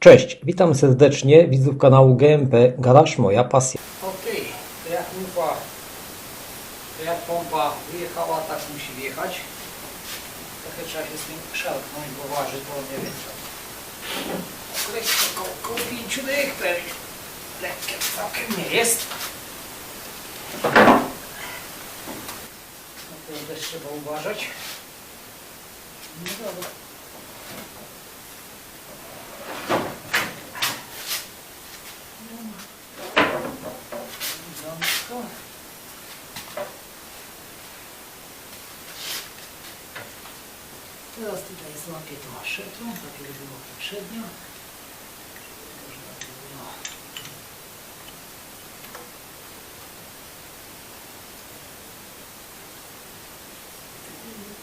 Cześć, witam serdecznie widzów kanału GMP Garaż Moja Pasja. Okej, to jak mufa, to jak pompa wyjechała, tak musi wjechać. Trochę trzeba się z tym szarpnąć, bo waży to nie wiem co. Lekko koło, koło 5 dych, lekkie całkiem nie jest. No to też trzeba uważać. No dobra. Złapię tą tak jak było poprzednio.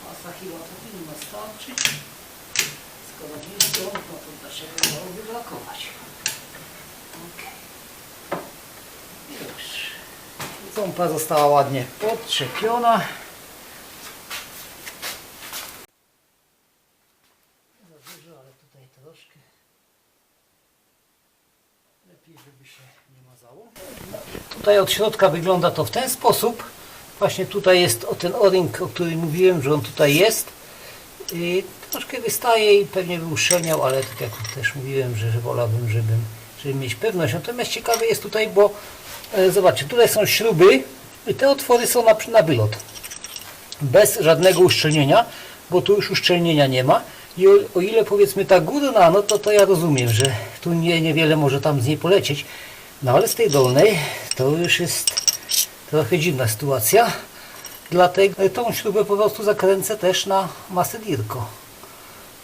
Pasa chyba powinno starczyć. Skoro nie jest no to dlaczego miałoby brakować? Okej. Już. Pompa została ładnie podczepiona. Za dużo, ale tutaj troszkę. Lepiej, żeby się nie mazało. Tutaj od środka wygląda to w ten sposób. Właśnie tutaj jest o ten o-ring, o którym mówiłem, że on tutaj jest. I troszkę wystaje i pewnie by uszczelniał, ale tak jak też mówiłem, że, że wolałbym, żebym, żeby mieć pewność. Natomiast ciekawe jest tutaj, bo e, zobaczcie, tutaj są śruby i te otwory są na, na wylot. Bez żadnego uszczelnienia, bo tu już uszczelnienia nie ma. I o, o ile powiedzmy ta górna, no to, to ja rozumiem, że tu nie, niewiele może tam z niej polecieć. No ale z tej dolnej to już jest trochę dziwna sytuacja. Dlatego tą śrubę po prostu zakręcę też na masę dirko.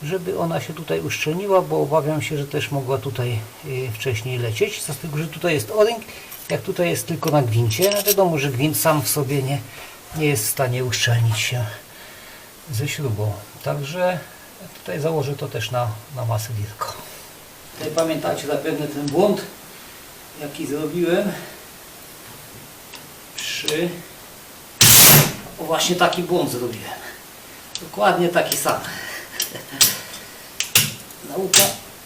Żeby ona się tutaj uszczelniła, bo obawiam się, że też mogła tutaj y, wcześniej lecieć. Z tego, że tutaj jest o-ring, jak tutaj jest tylko na gwincie. No wiadomo, że gwint sam w sobie nie, nie jest w stanie uszczelnić się ze śrubą. Także tutaj założę to też na, na masę dirko. Tutaj pamiętacie zapewne ten błąd, jaki zrobiłem przy o właśnie taki błąd zrobiłem. Dokładnie taki sam. Nauka,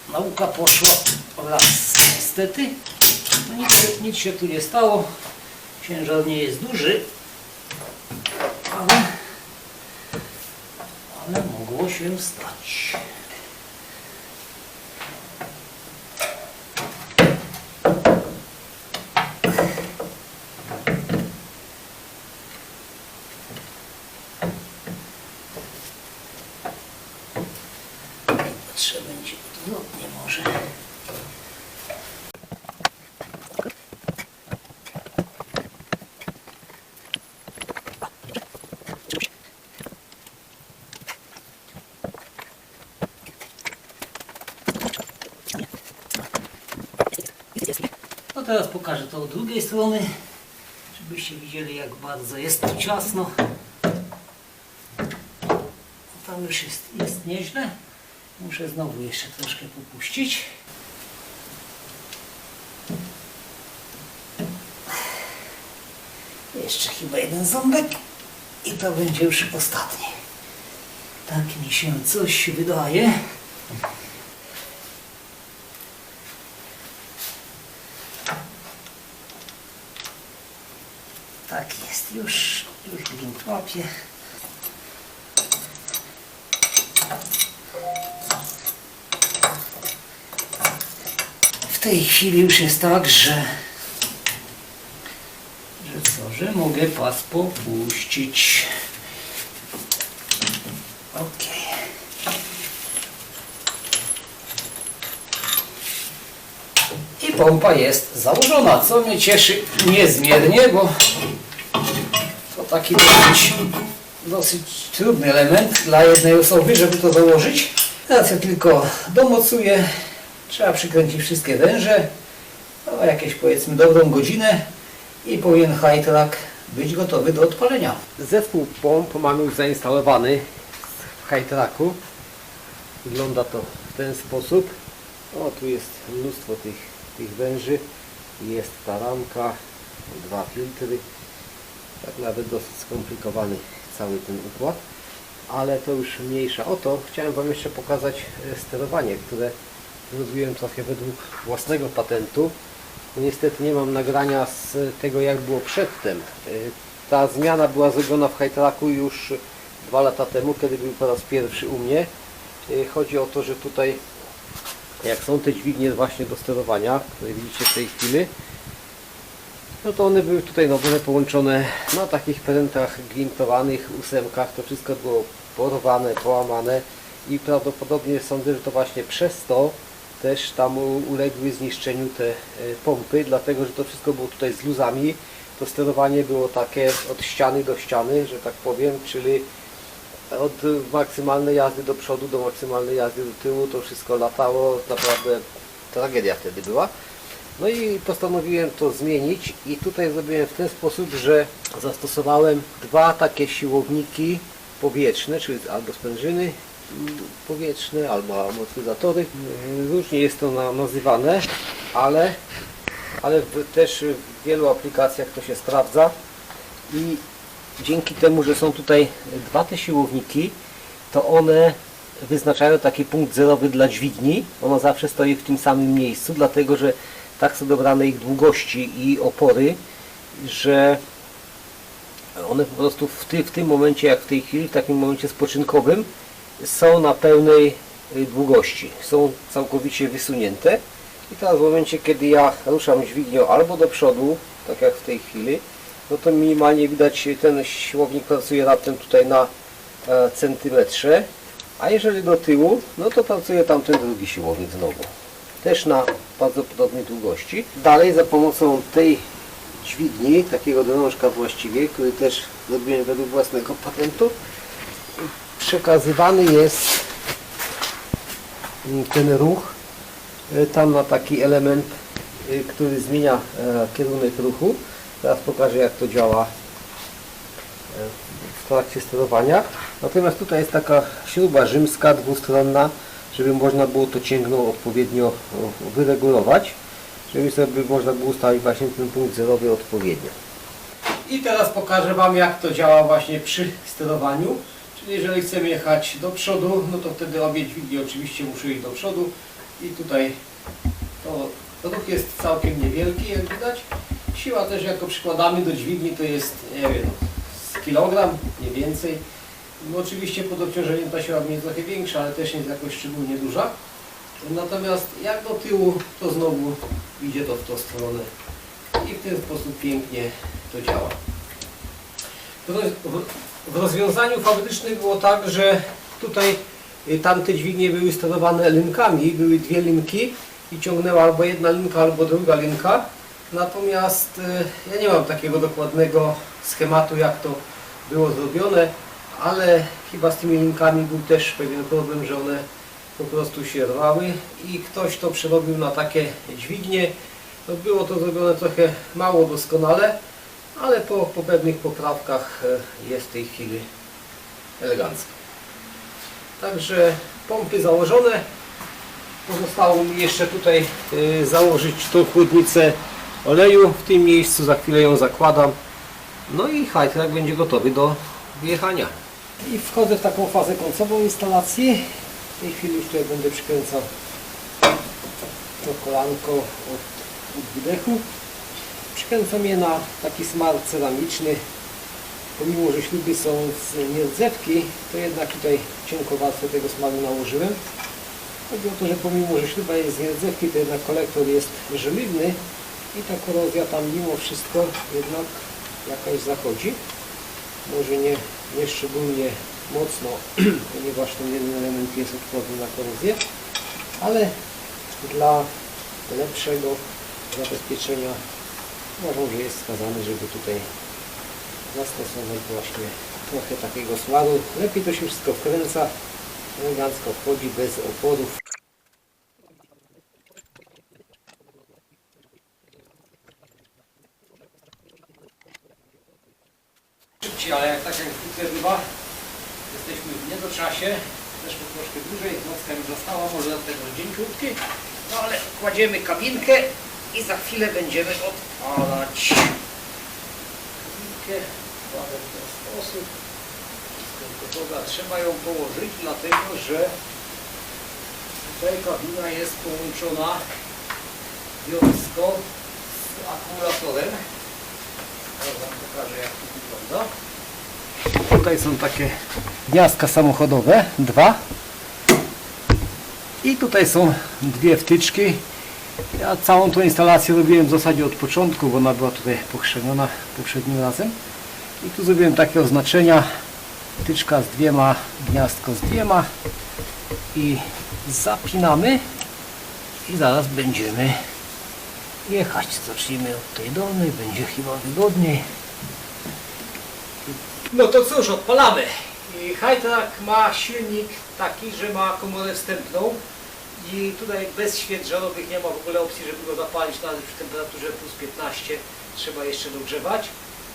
nauka poszła raz niestety. No nic, nic się tu nie stało. Ciężar nie jest duży. Ale, ale mogło się stać. Trzeba odwrotnie może. No teraz pokażę to od drugiej strony, żebyście widzieli jak bardzo jest tu ciasno. Tam już jest, jest nieźle. Muszę znowu jeszcze troszkę popuścić. Jeszcze chyba jeden ząbek i to będzie już ostatni. Tak mi się coś wydaje. Tak jest, już, już gwint łapie. Tej chwili już jest tak, że że co, że mogę pas popuścić. Ok. I pompa jest założona, co mnie cieszy niezmiernie, bo to taki dosyć, dosyć trudny element dla jednej osoby, żeby to założyć. Teraz ja tylko domocuję, trzeba przykręcić wszystkie węże, no, jakieś powiedzmy dobrą godzinę i powinien Hightrack być gotowy do odpalenia. Zespół pomp mamy już zainstalowany w Hightracku. Wygląda to w ten sposób. O, tu jest mnóstwo tych, tych węży. Jest ta ramka, dwa filtry. Tak nawet dosyć skomplikowany cały ten układ. Ale to już mniejsza o to. Chciałem Wam jeszcze pokazać e, sterowanie, które zrobiłem trochę według własnego patentu. Niestety nie mam nagrania z tego jak było przedtem. Y, Ta zmiana była zrobiona w Hytraku już dwa lata temu, kiedy był po raz pierwszy u mnie. Y, Chodzi o to, że tutaj jak są te dźwignie właśnie do sterowania, które widzicie w tej chwili, no to one były tutaj no, one połączone na takich prętach glintowanych, ósemkach, to wszystko było porwane, połamane i prawdopodobnie sądzę, że to właśnie przez to też tam uległy zniszczeniu te e, pompy, dlatego że to wszystko było tutaj z luzami. To sterowanie było takie od ściany do ściany, że tak powiem, czyli od maksymalnej jazdy do przodu do maksymalnej jazdy do tyłu, to wszystko latało, naprawdę tragedia wtedy była. No i postanowiłem to zmienić i tutaj zrobiłem w ten sposób, że zastosowałem dwa takie siłowniki powietrzne, czyli albo sprężyny powietrzne, albo amortyzatory. Różnie jest to na- nazywane, ale, ale też w wielu aplikacjach to się sprawdza i dzięki temu, że są tutaj dwa te siłowniki, to one wyznaczają taki punkt zerowy dla dźwigni. Ona zawsze stoi w tym samym miejscu, dlatego że tak są dobrane ich długości i opory, że one po prostu w, ty, w tym momencie, jak w tej chwili, w takim momencie spoczynkowym, są na pełnej y, długości. Są całkowicie wysunięte. I teraz w momencie, kiedy ja ruszam dźwignią albo do przodu, tak jak w tej chwili, no to minimalnie widać ten siłownik pracuje raptem tutaj na e, centymetrze, a jeżeli do tyłu, no to pracuje tamten drugi siłownik znowu. Też na bardzo podobnej długości. Dalej za pomocą tej dźwigni, takiego drążka właściwie, który też zrobiłem według własnego patentu, przekazywany jest ten ruch e, tam na taki element, e, który zmienia e, kierunek ruchu. Teraz pokażę jak to działa w trakcie sterowania. Natomiast tutaj jest taka śruba rzymska, dwustronna, żeby można było to cięgno odpowiednio wyregulować, żeby sobie można było ustawić właśnie ten punkt zerowy odpowiednio. I teraz pokażę Wam jak to działa właśnie przy sterowaniu. Jeżeli chcemy jechać do przodu, no to wtedy obie dźwignie oczywiście muszą iść do przodu i tutaj to ruch jest całkiem niewielki jak widać. Siła też jako przykładamy do dźwigni to jest, nie wiem, z kilogram, nie więcej. No oczywiście pod obciążeniem ta siła będzie trochę większa, ale też nie jest jakoś szczególnie duża. Natomiast jak do tyłu, to znowu idzie to w tą stronę i w ten sposób pięknie to działa. W roz- w- W rozwiązaniu fabrycznym było tak, że tutaj y, tamte dźwignie były sterowane linkami, były dwie linki i ciągnęła albo jedna linka, albo druga linka. Natomiast y, ja nie mam takiego dokładnego schematu, jak to było zrobione, ale chyba z tymi linkami był też pewien problem, że one po prostu się rwały i ktoś to przerobił na takie dźwignie. No było to zrobione trochę mało doskonale, ale po, pewnych poprawkach e, jest w tej chwili elegancko. Także pompy założone. Pozostało mi jeszcze tutaj e, założyć tą chłodnicę oleju w tym miejscu. Za chwilę ją zakładam. No i hajtrak będzie gotowy do wjechania. I wchodzę w taką fazę końcową instalacji. W tej chwili już tutaj będę przykręcał to kolanko od, od wydechu. Przykręcam je na taki smar ceramiczny. Pomimo, że śruby są z nierdzewki, to jednak tutaj cienką warstwę tego smaru nałożyłem. Chodzi o to, że pomimo, że śruba jest z nierdzewki, to jednak kolektor jest żeliwny i ta korozja tam mimo wszystko jednak jakaś zachodzi. Może nie, nie szczególnie mocno, ponieważ ten jeden element jest odporny na korozję, ale dla lepszego zabezpieczenia uważam, że jest wskazane, żeby tutaj zastosować właśnie trochę takiego smaru. Lepiej to się wszystko wkręca, elegancko wchodzi bez oporów. Szybciej, ale jak tak jak zwykle bywa, jesteśmy w niedoczasie, zeszło troszkę dłużej, nocka mi została, może dlatego dzień krótki, no ale kładziemy kabinkę i za chwilę będziemy odpalać. Kładę w ten sposób, wszystko jest gotowe, a trzeba ją położyć, dlatego że Tutaj kabina jest połączona wiązko z akumulatorem. Teraz Wam pokażę jak to wygląda. Tutaj są takie gniazdka samochodowe, dwa. I tutaj są dwie wtyczki. Ja całą tą instalację robiłem w zasadzie od początku, bo ona była tutaj pokrzemiona poprzednim razem. I tu zrobiłem takie oznaczenia. Wtyczka z dwiema, gniazdko z dwiema. I zapinamy. I zaraz będziemy jechać. Zacznijmy od tej dolnej, będzie chyba wygodniej. No to cóż, odpalamy. I Hightrak ma silnik taki, że ma komorę wstępną i tutaj bez świec żarowych nie ma w ogóle opcji, żeby go zapalić nawet przy temperaturze plus 15 trzeba jeszcze dogrzewać.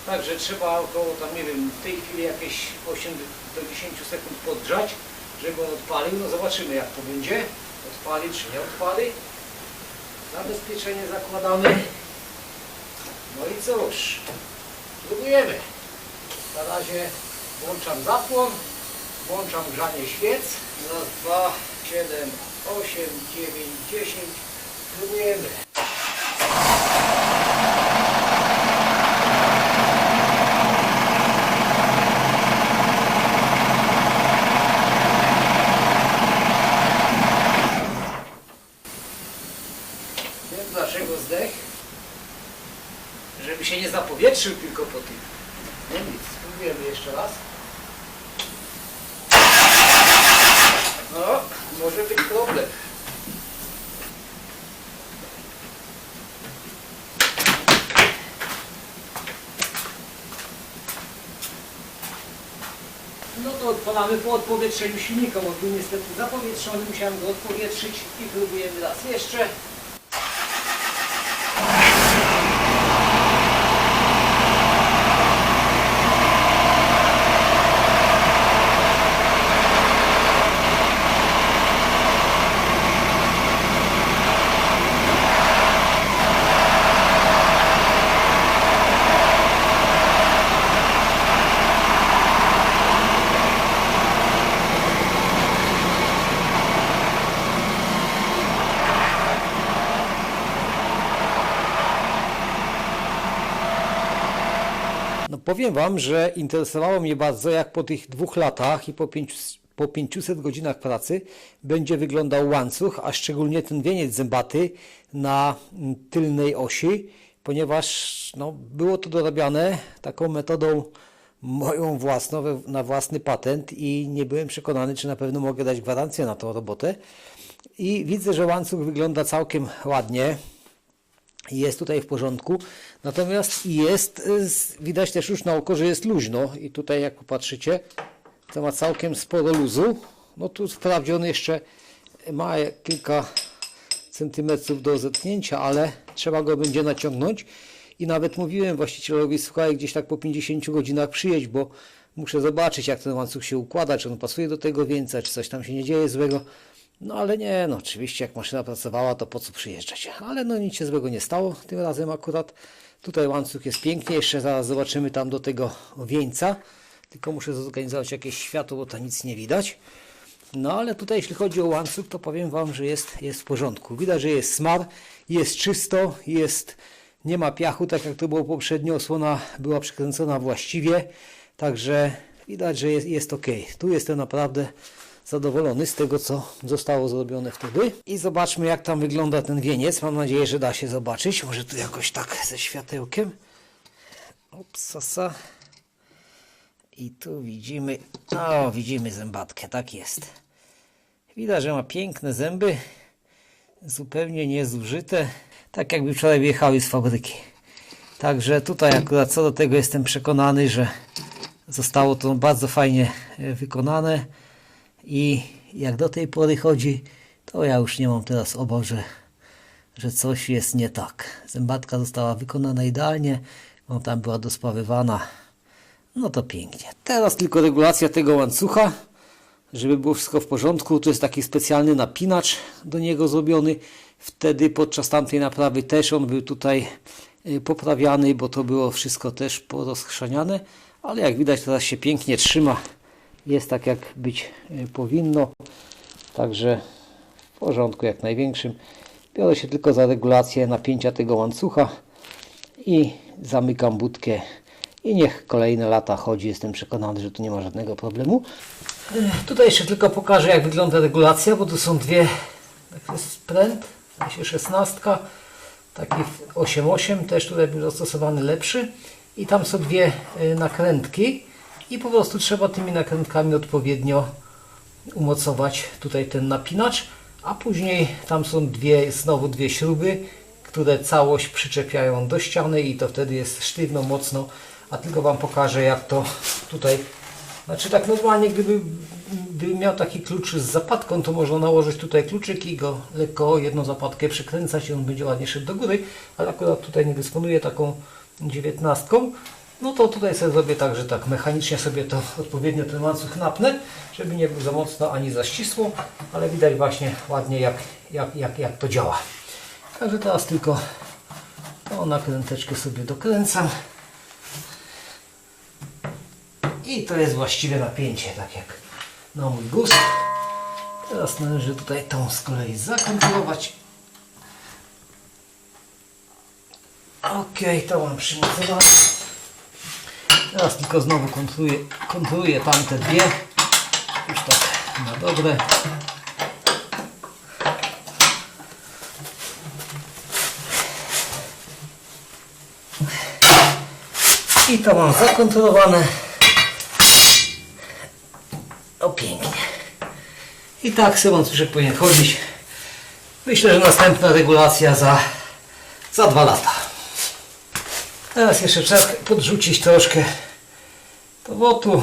Także trzeba około tam, nie wiem, w tej chwili jakieś 8 do 10 sekund podgrzać, żeby on odpalił. No zobaczymy jak to będzie. Odpali czy nie odpali. Zabezpieczenie zakładamy. No i cóż, próbujemy. Na razie włączam zapłon, włączam grzanie świec. Raz, dwa, siedem, osiem, dziewięć, dziesięć. Próbujemy. Wiem dlaczego zdech. Żeby się nie zapowietrzył tylko po tym. No nic, spróbujemy jeszcze raz. No, może być problem. No to odpalamy po odpowietrzeniu silnika, bo był niestety zapowietrzony, musiałem go odpowietrzyć i próbujemy raz jeszcze. Powiem Wam, że interesowało mnie bardzo, jak po tych dwóch latach i po, pięciu, po 500 godzinach pracy będzie wyglądał łańcuch, a szczególnie ten wieniec zębaty na mm, tylnej osi, ponieważ no, było to dorabiane taką metodą moją własną, na własny patent i nie byłem przekonany, czy na pewno mogę dać gwarancję na tą robotę. I widzę, że łańcuch wygląda całkiem ładnie jest tutaj w porządku. Natomiast jest, y, widać też już na oko, że jest luźno i tutaj jak popatrzycie, to ma całkiem sporo luzu. No tu wprawdzie on jeszcze ma kilka centymetrów do zetknięcia, ale trzeba go będzie naciągnąć i nawet mówiłem właścicielowi, słuchaj, gdzieś tak po 50 godzinach przyjedź, bo muszę zobaczyć jak ten łańcuch się układa, czy on pasuje do tego wieńca, czy coś tam się nie dzieje złego. No ale nie, no oczywiście jak maszyna pracowała, to po co przyjeżdżać? Ale no nic się złego nie stało tym razem akurat. Tutaj łańcuch jest pięknie, jeszcze zaraz zobaczymy tam do tego wieńca. Tylko muszę zorganizować jakieś światło, bo tam nic nie widać. No ale tutaj jeśli chodzi o łańcuch, to powiem Wam, że jest, jest w porządku. Widać, że jest smar, jest czysto, jest, nie ma piachu, tak jak to było poprzednio. Osłona była przykręcona właściwie, także widać, że jest, jest ok. Tu jestem naprawdę zadowolony z tego, co zostało zrobione wtedy. I zobaczmy, jak tam wygląda ten wieniec. Mam nadzieję, że da się zobaczyć. Może tu jakoś tak ze światełkiem. Upsasa. I tu widzimy, o widzimy zębatkę, tak jest. Widać, że ma piękne zęby, zupełnie niezużyte, tak jakby wczoraj wyjechały z fabryki. Także tutaj akurat co do tego jestem przekonany, że zostało to bardzo fajnie e, wykonane i jak do tej pory chodzi, to ja już nie mam teraz obaw, że, coś jest nie tak. Zębatka została wykonana idealnie, ona tam była dospawywana. No to pięknie. Teraz tylko regulacja tego łańcucha, żeby było wszystko w porządku. Tu jest taki specjalny napinacz do niego zrobiony. Wtedy podczas tamtej naprawy też on był tutaj y, poprawiany, bo to było wszystko też porozchrzaniane. Ale jak widać teraz się pięknie trzyma. Jest tak jak być y, powinno. Także w porządku jak największym. Biorę się tylko za regulację napięcia tego łańcucha i zamykam budkę i niech kolejne lata chodzi. Jestem przekonany, że tu nie ma żadnego problemu. Ech, Tutaj jeszcze tylko pokażę jak wygląda regulacja, bo tu są dwie, tak jest pręt, się 16, taki 8.8, też tutaj był zastosowany lepszy i tam są dwie y, nakrętki i po prostu trzeba tymi nakrętkami odpowiednio umocować tutaj ten napinacz, a później tam są dwie, znowu dwie śruby, które całość przyczepiają do ściany i to wtedy jest sztywno, mocno, a tylko Wam pokażę jak to tutaj znaczy tak normalnie, gdyby, gdyby miał taki klucz z zapadką, to można nałożyć tutaj kluczyk i go lekko jedną zapadkę przykręcać i on będzie ładnie szedł do góry, ale akurat tutaj nie dysponuję taką dziewiętnastką. No to tutaj sobie zrobię tak, że tak mechanicznie sobie to odpowiednio ten łańcuch napnę, żeby nie był za mocno ani za ścisło, ale widać właśnie ładnie jak, jak, jak, jak to działa. Także teraz tylko tą nakręteczkę sobie dokręcam. I to jest właściwe napięcie, tak jak na mój gust. Teraz należy tutaj tą z kolei zakontrolować. Ok, to mam przymocowane. Teraz tylko znowu kontroluję, kontroluję tamte dwie. Już tak na dobre. I to mam zakontrolowane. O pięknie. I tak Symon Słyszek powinien chodzić. Myślę, że następna regulacja za, za dwa lata. Teraz jeszcze trzeba podrzucić troszkę powotu,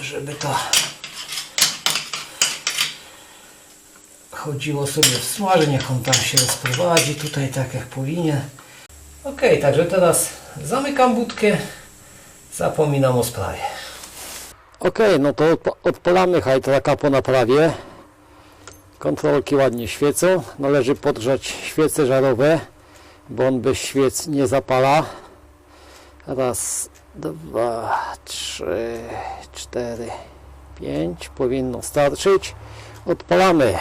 żeby to chodziło sobie w smaży. Niech on tam się rozprowadzi tutaj tak jak powinien. Ok, także teraz zamykam budkę. Zapominam o sprawie. Ok, no to odpa- odpalamy hajtraka po naprawie. Kontrolki ładnie świecą. Należy podgrzać świece żarowe, bo on bez świec nie zapala. Raz, dwa, trzy, cztery, pięć. Powinno starczyć. Odpalamy.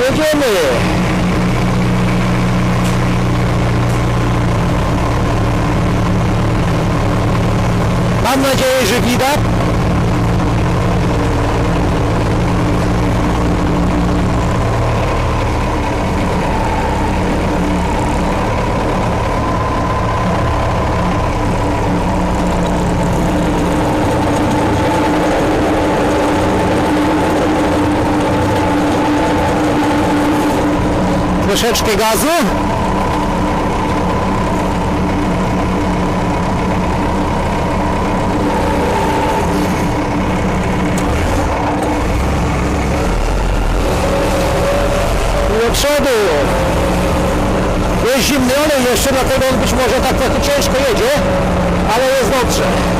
Jedziemy! Mam nadzieję, że widać. Troszeczkę gazu. Do przodu. Jest zimny olej jeszcze, dlatego on być może tak trochę ciężko jedzie, ale jest dobrze.